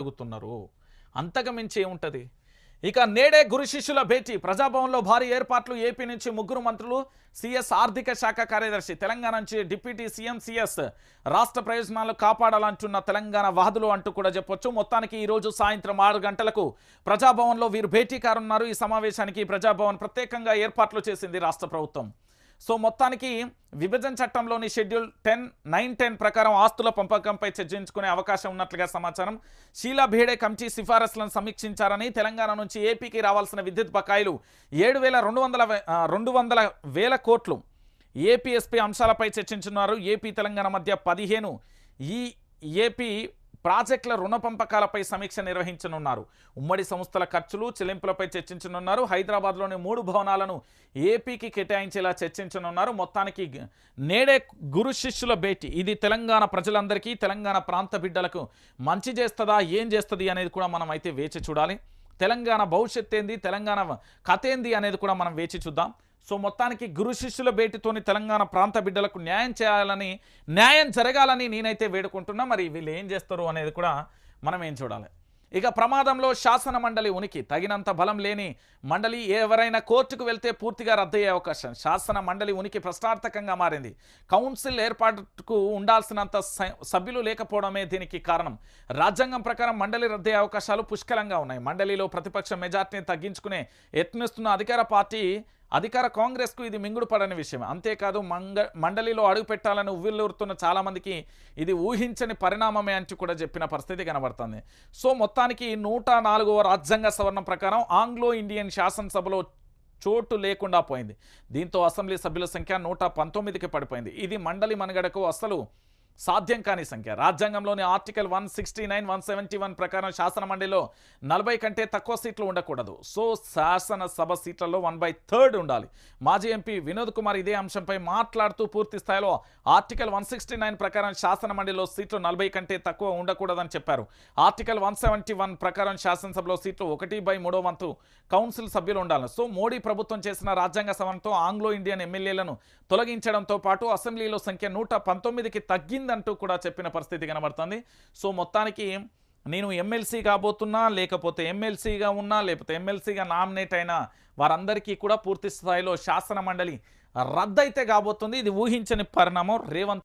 అడుగుతున్నారు అంతకమించి ఏముంటుంది? ఇక నేడే గురు శిష్యుల భేటీ. ప్రజాభవన్లో భారీ ఏర్పాట్లు. ఏపీ నుంచి ముగ్గురు మంత్రులు సిఎస్ ఆర్థిక శాఖ కార్యదర్శి తెలంగాణ నుంచి డిప్యూటీ సీఎం సీఎస్ రాష్ట్ర ప్రయోజనాలు కాపాడాలంటున్న తెలంగాణ వాదులు అంటూ కూడా చెప్పొచ్చు. మొత్తానికి ఈ రోజు సాయంత్రం ఆరు గంటలకు ప్రజాభవన్లో వీరు భేటీ కారున్నారు ఈ సమావేశానికి ప్రజాభవన్ ప్రత్యేకంగా ఏర్పాట్లు చేసింది రాష్ట్ర ప్రభుత్వం. సో మొత్తానికి విభజన చట్టంలోని షెడ్యూల్ టెన్ నైన్ టెన్ ప్రకారం ఆస్తుల పంపకంపై చర్చించుకునే అవకాశం ఉన్నట్లుగా సమాచారం. షీలా భేడే కమిటీ సిఫారసులను సమీక్షించారని తెలంగాణ నుంచి ఏపీకి రావాల్సిన విద్యుత్ బకాయిలు ఏడు వేల రెండు వందల రెండు వందల వేల కోట్లు. ఏపీఎస్పీ అంశాలపై చర్చించున్నారు. ఏపీ తెలంగాణ మధ్య పదిహేను. ఈ ఏపీ ప్రాజెక్టుల రుణ పంపకాలపై సమీక్ష నిర్వహించనున్నారు. ఉమ్మడి సంస్థల ఖర్చులు చెల్లింపులపై చర్చించనున్నారు. హైదరాబాద్లోని మూడు భవనాలను ఏపీకి కేటాయించేలా చర్చించనున్నారు. మొత్తానికి నేడే గురు శిష్యుల భేటీ. ఇది తెలంగాణ ప్రజలందరికీ తెలంగాణ ప్రాంత బిడ్డలకు మంచి చేస్తుందా ఏం చేస్తుంది అనేది కూడా మనం అయితే వేచి చూడాలి. తెలంగాణ భవిష్యత్ ఏంది తెలంగాణ కథ ఏంది అనేది కూడా మనం వేచి చూద్దాం. సో మొత్తానికి గురు శిష్యుల భేటీతోని తెలంగాణ ప్రాంత బిడ్డలకు న్యాయం చేయాలని న్యాయం జరగాలని నేనైతే వేడుకుంటున్నా. మరి వీళ్ళు ఏం చేస్తారు అనేది కూడా మనం ఏం చూడాలి. ఇక ప్రమాదంలో శాసన మండలి ఉనికి తగినంత బలం లేని మండలి ఎవరైనా కోర్టుకు వెళ్తే పూర్తిగా రద్దయ్యే అవకాశం. శాసన మండలి ఉనికి ప్రశ్నార్థకంగా మారింది. కౌన్సిల్ ఏర్పాటుకు ఉండాల్సినంత స- సభ్యులు లేకపోవడమే దీనికి కారణం. రాజ్యాంగం ప్రకారం మండలి రద్దయ్యే అవకాశాలు పుష్కలంగా ఉన్నాయి. మండలిలో ప్రతిపక్ష మెజార్టీని తగ్గించుకునే యత్నిస్తున్న అధికార పార్టీ అధికార కాంగ్రెస్కు ఇది మింగుడు పడని విషయం. అంతేకాదు మంగ మండలిలో అడుగు పెట్టాలని ఉవ్విల్లూరుతున్న చాలామందికి ఇది ఊహించని పరిణామమే అంటూ కూడా చెప్పిన పరిస్థితి కనబడుతుంది. సో మొత్తానికి నూట నాలుగవ రాజ్యాంగ సవరణ ప్రకారం ఆంగ్లో ఇండియన్ శాసనసభలో చోటు లేకుండా పోయింది. దీంతో అసెంబ్లీ సభ్యుల సంఖ్య నూట పంతొమ్మిదికి పడిపోయింది. ఇది మండలి మనుగడకు అసలు సాధ్యం కాని సంఖ్య. రాజ్యాంగంలోని article one sixty nine one seventy one ప్రకారం శాసన మండలిలో నలభై కంటే తక్కువ సీట్లు ఉండకూడదు. సో శాసనసభ సీట్లలో వన్ బై థర్డ్ ఉండాలి. మాజీ ఎంపీ వినోద్ కుమార్ ఇదే అంశంపై మాట్లాడుతూ పూర్తి స్థాయిలో ఆర్టికల్ వన్ సిక్స్టీ నైన్ ప్రకారం శాసన మండలిలో సీట్లు నలభై కంటే తక్కువ ఉండకూడదని చెప్పారు. ఆర్టికల్ వన్ సెవెంటీ వన్ ప్రకారం శాసనసభలో సీట్లు ఒకటి బై మూడో వంతు కౌన్సిల్ సభ్యులు ఉండాలి సో మోడీ ప్రభుత్వం చేసిన రాజ్యాంగ సవరణతో ఆంగ్లో ఇండియన్ ఎమ్మెల్యేలను తొలగించడంతో పాటు అసెంబ్లీలో సంఖ్య నూట పంతొమ్మిదికి తగ్గింది తగ్గిందంటూ కూడా చెప్పిన పరిస్థితి కనబడుతుంది. సో మొత్తానికి నేను ఎమ్మెల్సీ కాబోతున్నా లేకపోతే ఎమ్మెల్సీగా ఉన్నా లేకపోతే ఎమ్మెల్సీగా నామినేట్ అయినా వారందరికీ కూడా పూర్తి స్థాయిలో శాసన మండలి రద్దయితే కాబోతుంది. ఇది ఊహించని పరిణామం. రేవంత్